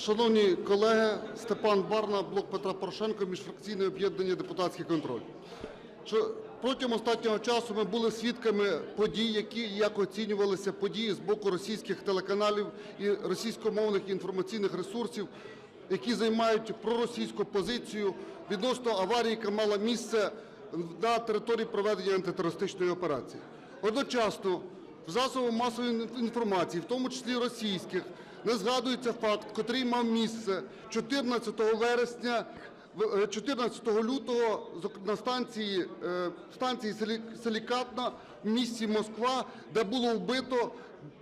Шановні колеги, Степан Барна, блок Петра Порошенка, міжфракційне об'єднання «Депутатський контроль». Протягом останнього часу ми були свідками подій, які як оцінювалися події з боку російських телеканалів і російськомовних інформаційних ресурсів, які займають проросійську позицію відносно аварії, яка мала місце на території проведення антитерористичної операції. Одночасно в засобах масової інформації, в тому числі російських, не згадується факт, котрий мав місце 14 вересня, в- е, 14 лютого на станції, е, станції Селі- Силікатна в місті Москва, де було вбито,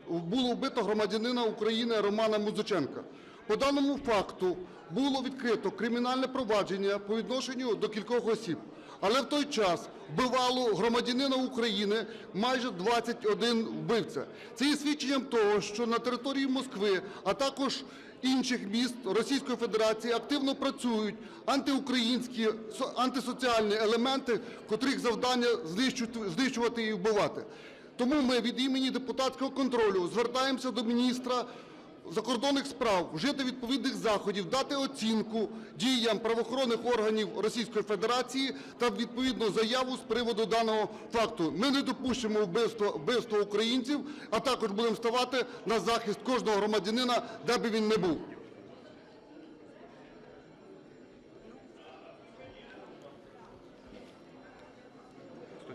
було вбито громадянина України Романа Музиченка. По даному факту було відкрито кримінальне провадження по відношенню до кількох осіб. Але в той час вбивало громадянина України майже 21 вбивця. Це є свідченням того, що на території Москви, а також інших міст Російської Федерації активно працюють антиукраїнські, антисоціальні елементи, котрих завдання знищувати, і вбивати. Тому ми від імені депутатського контролю звертаємося до міністра закордонних справ вжити відповідних заходів, дати оцінку діям правоохоронних органів Російської Федерації та відповідну заяву з приводу даного факту. Ми не допустимо вбивства, вбивства українців, а також будемо ставати на захист кожного громадянина, де би він не був.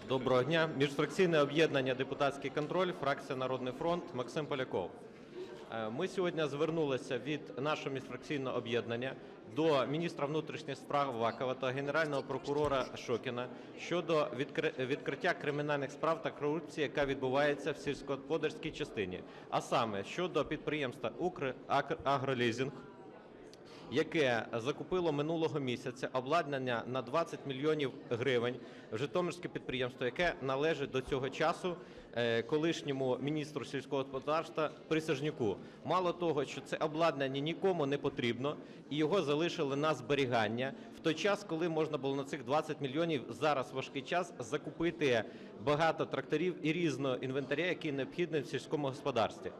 Доброго дня. Міжфракційне об'єднання «Депутатський контроль», фракція «Народний фронт», Максим Поляков. Е, Ми сьогодні звернулися від нашого міжфракційного об'єднання до міністра внутрішніх справ Вакова та генерального прокурора Шокіна щодо відкри- відкриття кримінальних справ та корупції, яка відбувається в сільськогосподарській частині, а саме щодо підприємства «Украгролізинг», яке закупило минулого місяця обладнання на 20 мільйонів гривень в Житомирське підприємство, яке належить до цього часу колишньому міністру сільського господарства Присяжнюку. Мало того, що це обладнання нікому не потрібно, і його залишили на зберігання в той час, коли можна було на цих 20 мільйонів зараз важкий час закупити багато тракторів і різного інвентаря, який необхідний в сільському господарстві.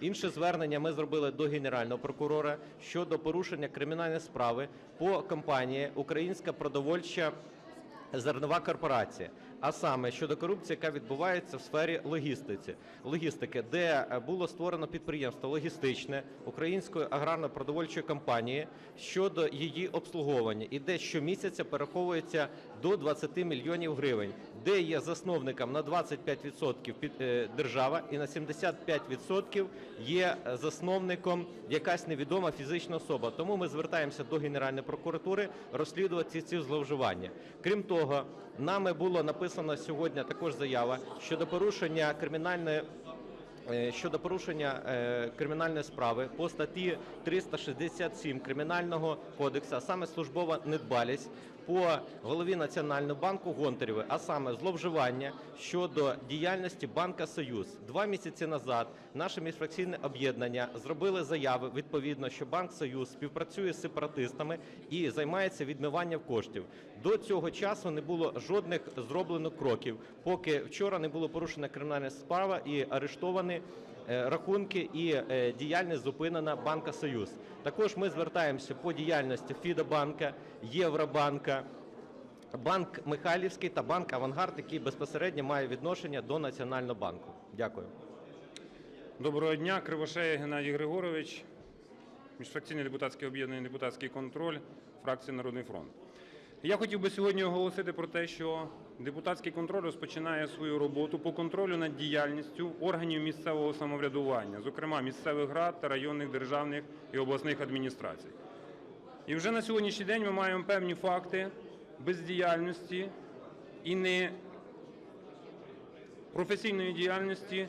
Інше звернення ми зробили до генерального прокурора щодо порушення кримінальної справи по компанії Українська продовольча зернова корпорація, а саме щодо корупції, яка відбувається в сфері логістиці, логістики, де е, було створено підприємство логістичне української аграрно-продовольчої компанії щодо її обслуговування, і де щомісяця перераховується до 20 мільйонів гривень, де є засновником на 25% під е, держава і на 75% є е, засновником якась невідома фізична особа. Тому ми звертаємося до Генеральної прокуратури розслідувати ці зловживання. Крім того, нами було написано сьогодні також заява щодо порушення кримінальної Е, щодо порушення е, кримінальної справи по статті 367 Кримінального кодексу, а саме службова недбалість по голові Національного банку Гонтарєвої, а саме зловживання щодо діяльності банка Союз. Два місяці назад наше міжфракційне об'єднання зробили заяви відповідно, що банк Союз співпрацює з сепаратистами і займається відмиванням коштів. До цього часу не було жодних зроблено кроків, поки вчора не було порушена кримінальна справа і арештовані рахунки і е, діяльність зупинена банка Союз. Також ми звертаємося по діяльності Фідобанка, Євробанка, банк Михайлівський та банк Авангард, який безпосередньо має відношення до Національного банку. Дякую. Доброго дня, Кривошея Геннадій Григорович, міжфракційне депутатське об'єднання «Депутатський контроль», фракція «Народний фронт». Я хотів би сьогодні оголосити про те, що депутатський контроль розпочинає свою роботу по контролю над діяльністю органів місцевого самоврядування, зокрема місцевих рад та районних державних і обласних адміністрацій. І вже на сьогоднішній день ми маємо певні факти бездіяльності і не професійної діяльності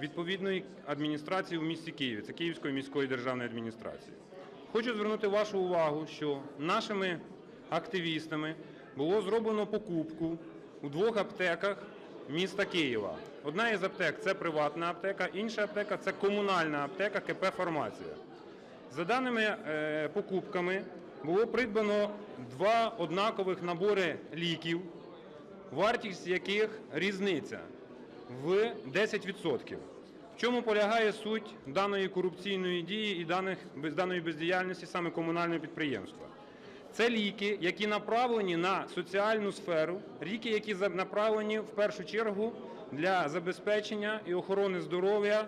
відповідної адміністрації в місті Києві, це Київської міської державної адміністрації. Хочу звернути вашу увагу, що нашими активістами було зроблено покупку у двох аптеках міста Києва. Одна із аптек це приватна аптека, інша аптека це комунальна аптека КП Фармація. За даними е, покупками було придбано два однакових набори ліків, вартість яких різниця в 10%. В чому полягає суть даної корупційної дії і даної бездіяльності саме комунального підприємства? Це ліки, які направлені на соціальну сферу, ліки, які направлені в першу чергу для забезпечення і охорони здоров'я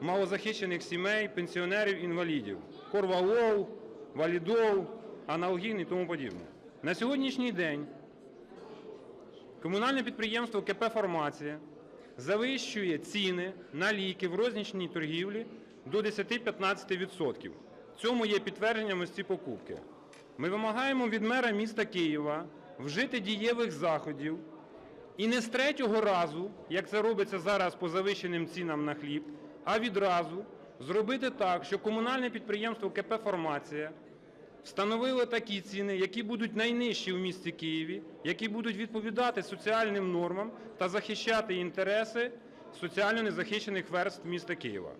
малозахищених сімей, пенсіонерів, інвалідів. Корвалол, валідол, аналгін і тому подібне. На сьогоднішній день комунальне підприємство КП «Фармація» завищує ціни на ліки в рознічній торгівлі до 10-15%. Цьому є підтвердженням ось ці покупки. Ми вимагаємо від мера міста Києва вжити дієвих заходів і не з третього разу, як це робиться зараз по завищеним цінам на хліб, а відразу зробити так, що комунальне підприємство КП «Фармація» встановило такі ціни, які будуть найнижчі в місті Києві, які будуть відповідати соціальним нормам та захищати інтереси соціально незахищених верств міста Києва.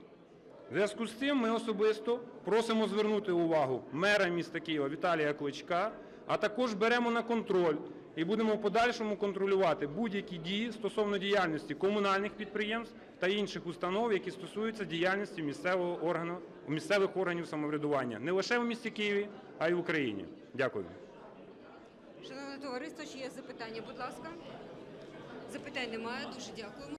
Зв'язку з цим ми особисто просимо звернути увагу мера міста Києва Віталія Кличка, а також беремо на контроль і будемо в подальшому контролювати будь-які дії стосовно діяльності комунальних підприємств та інших установ, які стосуються діяльності місцевого органу, місцевих органів самоврядування не лише в місті Києві, а й в Україні. Дякую. Шановне товариство, чи є запитання, будь ласка? Запитань немає. Дуже дякуємо.